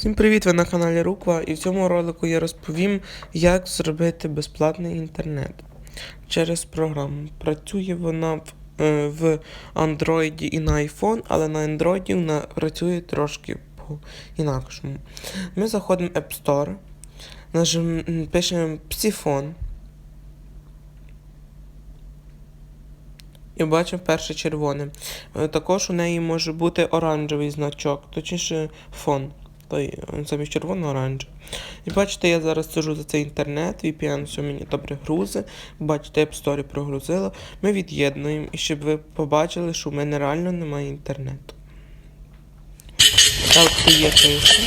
Всім привіт! Ви на каналі Руква і в цьому ролику я розповім, як зробити безплатний інтернет через програму. Працює вона в, е, в Android і на iPhone, але на Android вона працює трошки по-інакшому. Ми заходимо в App Store, нажим, пишемо Psifon. І бачимо перше червоне. Е, Також у неї може бути оранжевий значок, точніше фон. Той замість червоного оранжевий. І бачите, я зараз сижу за цей інтернет, VPN все мені добре грузи. Бачите, App Store прогрузила. Ми від'єднуємо, і щоб ви побачили, що в мене реально немає інтернету. Так, то є пише.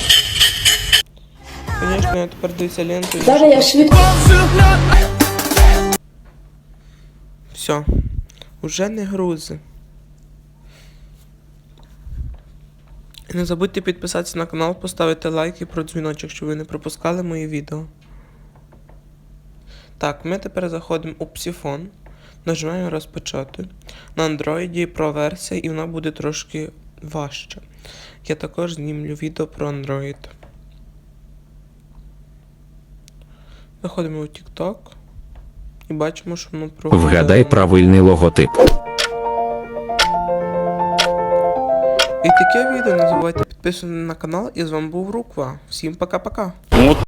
Звісно, я тепер дивлюся ленту. Зараз я швидко. Все. Уже не грузи. І не забудьте підписатися на канал, поставити лайк і про дзвіночок, щоб ви не пропускали мої відео. Так, ми тепер заходимо у Psifon, нажимаємо розпочати. На Android Pro версія і вона буде трошки важча. Я також знімлю відео про Android. Заходимо у TikTok і бачимо, що воно прогрузило. Вгадай правильний логотип. І таке відео не забувайте підписувати на канал. І з вами був Руква. Всім пока-пока.